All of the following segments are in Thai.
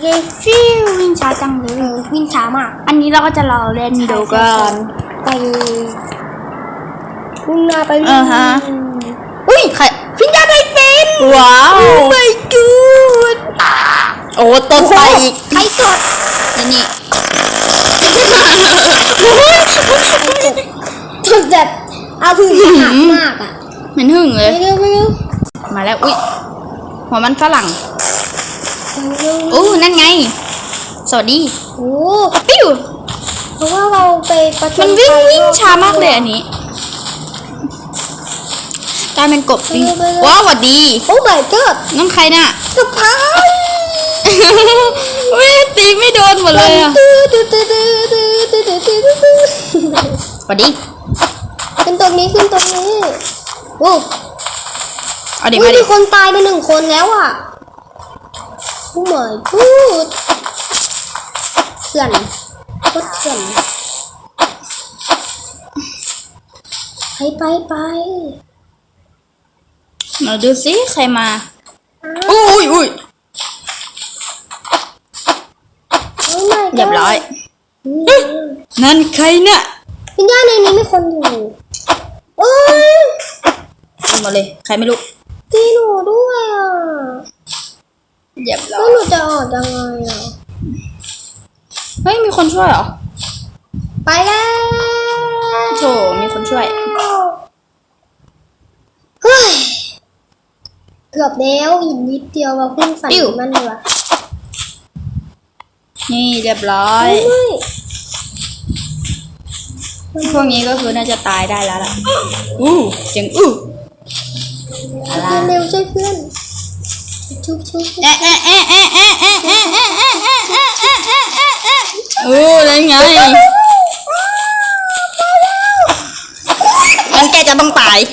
เย้ฟิววิ่งช้าจังเลยวิ่งช้ามาก อันนี้เราก็จะรอเล่นเดี๋ยวก่อนไปมุ่งหน้าไปอ่าฮะอุ้ยใครพิญญาไทยเป็นว้าวไม่กูดโอ้ตดไปอีกใครกดนี่จนแบบเอาพื้นฐานมากอะเหมือนหึ่งเลยไปเร็วไปเร็วมาแล้ว อุ้ยหัวมันฝรั่ง โอ้นั่นไง สวัสดีโอ้ปิ้วเพราะว่าเราไปประมันวิ่งวิ่งช้ามากเลยอันนี้กลายเป็นกบจริงว้าวสวัสดีโอ้ my จิดน้องใครน่ะสุภาพวิ่งตีไม่โดนหมดเลยอสวัสดีขึ้นตรงนี้ขึ้นตรงนี้โอ้เอาดิมามีคนตายไปหนึ่งคนแล้วอะ โอ้ my god เถื่อนโคตรเถื่อนไปไปไปมาดูสิใครมาอุ้ยอุ้ยโอ้ my god เรียบร้อยอืมนั่นใครน่ะวิญญาณในนี้มีคนอยู่โอ้ยขึ้นมาเลย ใครไม่รู้ตีหนูด้วยอะ เรียบร้แล้อวยหนูจะออกยังไงอะเฮ้ยมีคนช่วยเหรอไปแล้วโถมีคนช่วย เฮ้ยเกือบแล้วอีกนิดเดียวว่าเพิ่งใส่ปิ้ว มันเลยว่ะนี่เรียบร้อยพวกนี้ก็คือน่าจะตายได้แล้วล่ะอู้เสียงอู้อะไรเพื่อนเร็วช่วยเพื่อน ô lên ngay. anh kia cho băng tài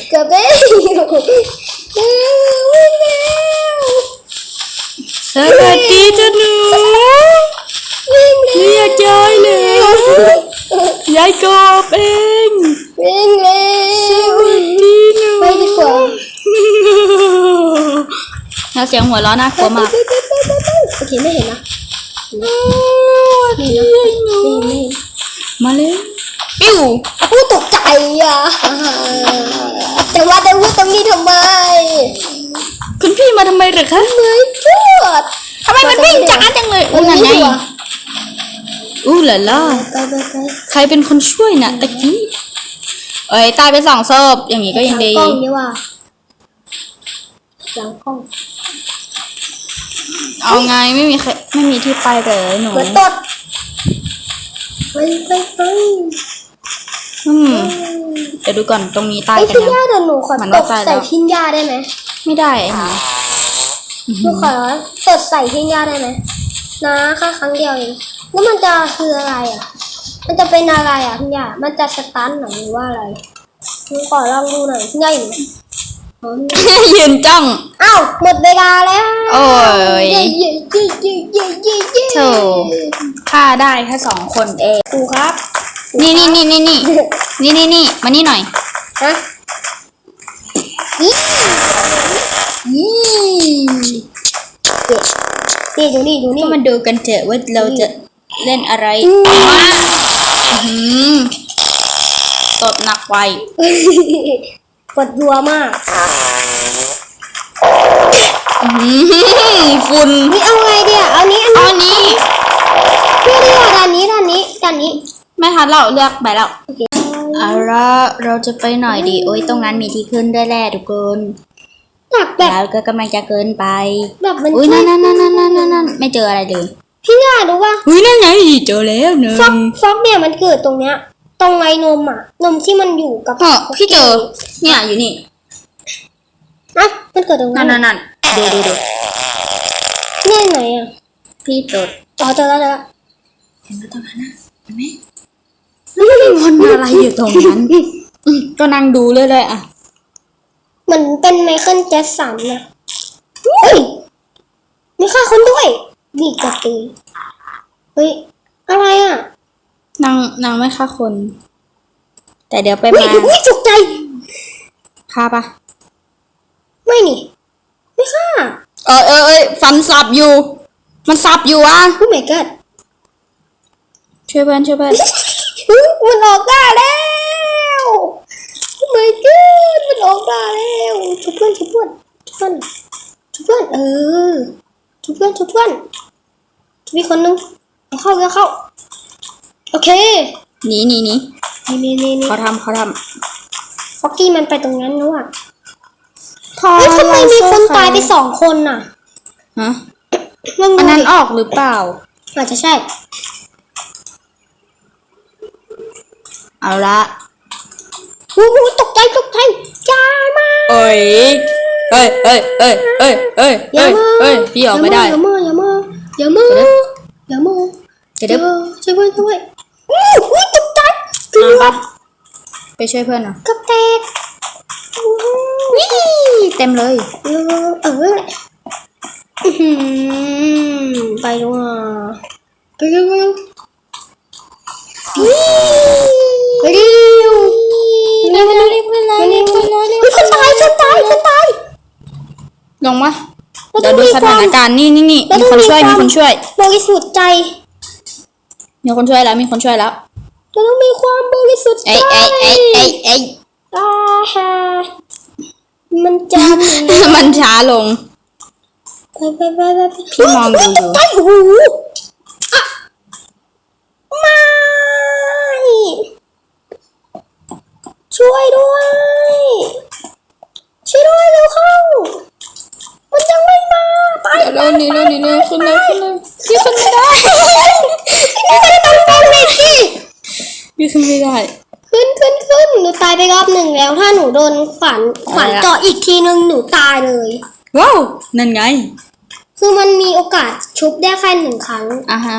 แล้วเสียงหัวเราะน่ากลัวมากโอเคไม่เห็นนะไม่เห็นไม่เห็นไม่เห็นมาเลยปิ้วพูดตกใจอะจะว่าแต่พูดตรงนี้ทำไม คุณพี่มาทำไมหรอคะเหนื่อยพูดทำไมมันวิ่งช้าจังเลยอู้นั่นไงอู้หล่ะล่ะใครเป็นคนช่วยน่ะตะกี้เอ้ยตายไปสองศพอย่างนี้ก็ยังดีกล้องนี่ว่า หลังกล้องเอาไงไม่มีใครไม่มีที่ไปเลยหนูเหมือนตดไปไปไปอืมเดี๋ยวดูก่อนตรงนี้ตายไอ้กันพิญยังญาเดี๋ยวหนูขอมันตว่าดตายแล้ว ใส่พิญญาได้ไหมไม่ได้ไอ้หนูหนูขอตดใส่พิญญาได้ไหมนะแค่ครั้งเดียวเองแล้วมันจะคืออะไรอะ มันจะเป็นอะไรอะพิญญามันจะสตันหรือว่าอะไรหนูขอลองดูหน่อยพิญญาอยู่ไหนอ๋อนี่ไง ยืนจ้อง เอ้าหมดเวลาแล้ว โอ้ย เย้เย้เย้เย้เย้เย้เย้โถฆ่าได้แค่สองคนเอง ครูครับนี่นี่นี่นี่นี่นี่นี่นี่มานี่หน่อย ฮะยี่ยี่เด็ดนี่ดูนี่ดูนี่ ก็มาดูกันเถอะว่าเราจะเล่นอะไรอืม ว้าวอื้อหือตบหนักไว ปวดรัวมากอื้อหือฝุ่นนี่เอาไงเดียวเอานี้อันเอานี้อันนี้นี่ดีกว่าด้านนี้ด้านนี้ด้านนี้ไม่ทันเราเลือกไปแล้วโอเคเอาละเราจะไปหน่อยดีโอ้ยตรงนั้นมีที่ขึ้นด้วยแหละทุกคนแบบแบบแล้วก็กำลังจะเกินไปแบบมันอุ้ยช่วนั่ยนนั่นนั่นนั่นนั่นนั่นไม่เจออะไรเลยพี่ย่ารู้ว่าอุ้ยนั่นไงเจอแล้วหนึ่งฟอกฟอกเนี่ยมันเกิดตรงเนี้ย ตรงไอ้นมอะนมที่มันอยู่กับเออพี่เจอ เนี่ยอยู่นี่อะมันเกิดตรงนั่นั้นนนั่นนั่นดูดูดูเนี่ยไหนอะพี่ตดอ๋อเจอแล้วเจอแล้วเห็นไหมตรงนั้นนะเห็นไหมแล้วมันมีมนต์อะไรอยู่ตรงนั้นอืมก็นั่งดูเลยเลยอะเหมือนเป็นไมเคิลแจ็คสันนะเฮ้ยมีฆ่าคนด้วยดีกระตีเฮ้ยอะไรอะ นางนางไม่ฆ่าคน แต่เดี๋ยวไปเฮ้ยมาอุ้ยตกใจฆ่าปะไม่นี่ ไม่ฆ่า เออเออเออฟันสับอยู่ มันสับอยู่อะโอ้ my god ช่วยเพื่อนช่วยเพื่อนอุ๊ยมันออกได้แล้วโอ้ my god มันออกได้แล้วชุบเพื่อนชุบเพื่อนชุบเพื่อนชุบเพื่อนเออชุบเพื่อนชุบเพื่อนชุบอีกคนนึงเอาเข้าเอาเข้า โอเค หนีหนีหนีนี่นี่นี่นี่เขาทำเขาทฟอกกี้มันไปตรงนั้นแล้วอะำพอเฮ้ยทำไมมีคนตายไปสสองคนน่ะฮะมันอันนั้นออกหรือเปล่า อาจจะใช่ เอาละหูหูตกใจตกใจจ้ามา เอ้ยเอ้ยเอ้ยเอ้ยเอ้ยเอ้ยอย่าเอ้ยมาเอ้ยพี่ออกไม่ได้ อย่ามาอย่ามาอย่ามาอย่ามาเดี๋ยวเดี๋ยว ช่วยเพื่อนช่วย อู้ยตกใจเกือบไปช่วยเพื่อนอะกระแตกวิ่เต็มเลยเออเออไปด้วยไปด้วยไปดิเร็วเร็วเร็วเร็วเร็วเร็วเร็วคนตายคนตายคนตายลงมาเดี๋ยวดูสถานการณ์นี่นี่นี่มีคนช่วยมีคนช่วยบริสุทธิ์ใจ มีคนช่วยแล้วมีคนช่วยแล้วเราต้องมีความบริสุทธิ์ใจเอ้ยเอ้ยเอ้ยเอ้ยเอ้ยอ่าฮะมันจะมีมันช้าลงไปไปไปไปพี่มองดูอยู่ใต้หูอะไม่ช่วยด้วย ช่วยด้วยเร็วเข้า มันยังไม่มาไปเดี๋ยวเร็วหนีเร็วหนีเร็วขึ้นเร็วขึ้นเร็วพี่ขึ้นไม่ได้มันเป็นเด็กสิพี่ขึ้นไม่ได้ ขึ้นขึ้นขึ้นหนูตายไปรอบหนึ่งแล้ว ถ้าหนูโดนขวัญขวัญอะไรอะเจาะอีกทีนึงหนูตายเลย ว้าวนั่นไง คือมันมีโอกาสชุบได้แค่หนึ่งครั้งอะฮะ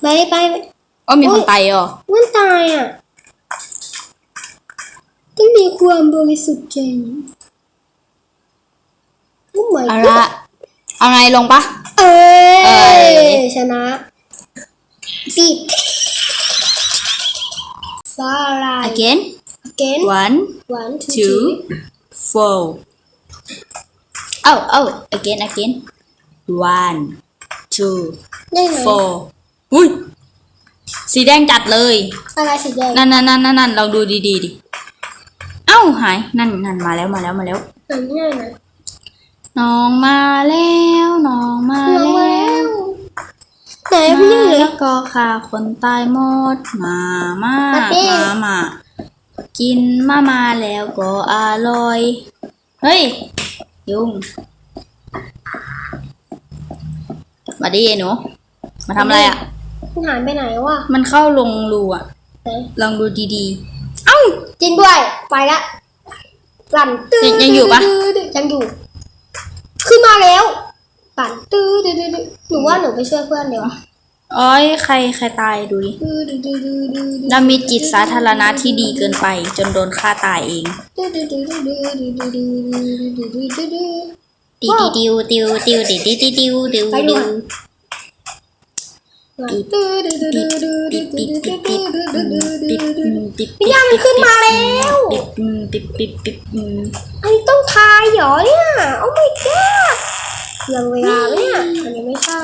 ไปไปอ๋อมีคนตายเหรอมันตายอะต้องมีความบริสุทธิ์ใจโอ้ my เอา god ละเอาไงลงปะเอ้เอ้ยยชนะ ปิดสาลาย again again one one two two four oh oh again again one two ได้ไหม four อุ้ยสีแดงจัดเลย อะไรสีแดงนั่นนั่นนั่นนั่นนั่นลองดูดีๆดิ เอ้าหาย นั่นนั่นมาแล้วมาแล้วมาแล้วอันนี้นะน้องมาแล้ว น้องมาลงแล้แล้วว ไหนพี่มาเลย แล้วก็ฆ่าคนตายหมดมามามาดิมามากินมามาแล้วก็อร่อย เฮ้ย ยุงมาดิไอ้หนู มาทำอะไรอะ มันหายไปไหนวะมันเข้าลงรูอะ ไหนลองดูดีๆ เอ้า จริงด้วย ไปละปั่นตื้อยังยังอยู่ปะ ยังอยู่ ขึ้นมาแล้ว ปั่นตื้อดื้อดื้อดื้อหนูว่าหนูไปช่วยเพื่อนเดี๋ยวอ้อยใครใครตายดูดิดื้อดื้อดื้อดื้อดื้อดื้อเรามีจิตสาธารณะที่ดีเกินไป จนโดนฆ่าตายเองดื้อดื้อดื้อดื้อดื้อดื้อดื้อดื้อดื้อดื้อดื้อดื้อติวติวติวติวติวติวติวติวติวไปดูติวอะดื้อดื้อดื้อดื้อดื้อดื้อดื้อดื้อดื้อดื้อดื้อดื้อดื้อดื้อพี่ย่ามันขึ้นมาแล้วปิดอืมปิดปิดปิดอืมอันนี้ต้องทายเหรอเนี่ย โอ้ my god เรื่องเวลาไหมเนี่ยอันนี้ไม่ใช่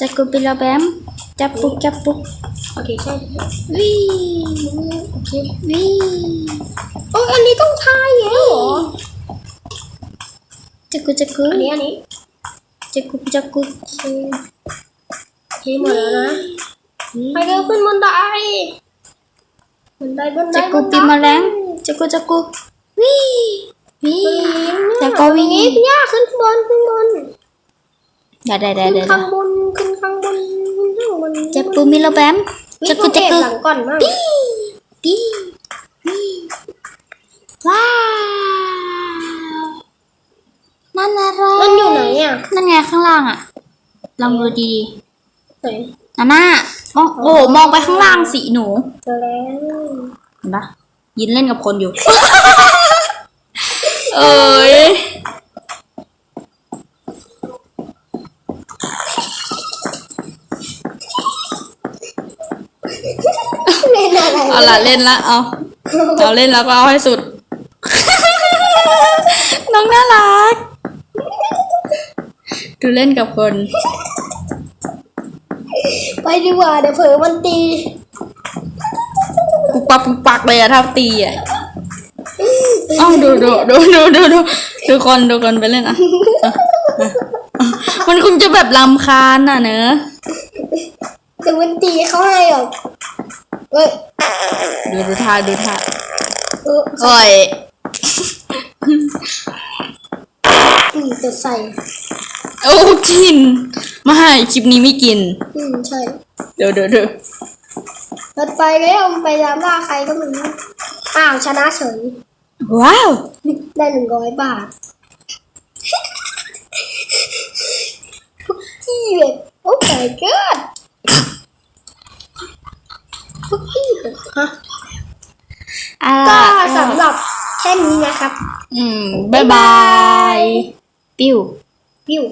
จักกุปิลาแบม จับปุกจับปุกโอเคใช่วิโอเควิโอ้ยอันนี้ต้องทายแล้วเหรอจักกุจักกุอันนี้อันนี้จักกุจักกุโอเคโอเคหมดแล้วนะไปเร็วขึ้นบันไดบันไดบันไดจักกุปีแมลงจักกุจักกุวิ วิแล้แล้ววก็ก็วิ่วิ่งงพี่ย่าขึ้นบนขึ้นบนได้ได้ได้ขึ้นได้ข้างบนขึ้นข้างบนขึ้นข้างบนจับปูมิลาแบมวิ่จังกกุเก็จักบกุหลังก่อนมากปีวิว้าวนั่นอะไรมันอยู่ไหนอะนั่นไงข้างล่างอะลองดูดีไหนๆนั่นน่ะมองโอ้โหมองไปข้างล่างสิหนูเจอแล้วเห็นปะยินเล่นกับคนอยู่ เอ้ยเล่นอะไรเอาละเล่นละเอาเอาเล่นแล้วก็เอาให้สุด น้องน่ารัก ดูเล่นกับคน ไปดีกว่าเดี๋ยวเผลอมันตี ปุกปักปุกปักเลยอะถ้าตีอะเอ้าดูดูดูดูดูดูดูคนดูคนไปเล่นอะอะอะอะ มันคงจะแบบลำคาญน่ะเนอะเดี๋ยวมันตีเขาให้หรอกเอ้ยดูดูท่าดูท่าเออโอ้ยอืมจะใส่โอ้กินไม่คลิปนี้ไม่กิน อืมใช่เดี๋ยวเดี๋ยวเดี๋ยวมันไปแล้วมันไปตามล่าใครก็ไม่รู้อ้าวชนะเฉย ว้าว ได้หนึ่งร้อยบาทที่แบบโอ้ my god พวกพี่แบบฮะอ่าก็สำหรับแค่นี้นะครับ อืมบายบาย ปิ้ววิว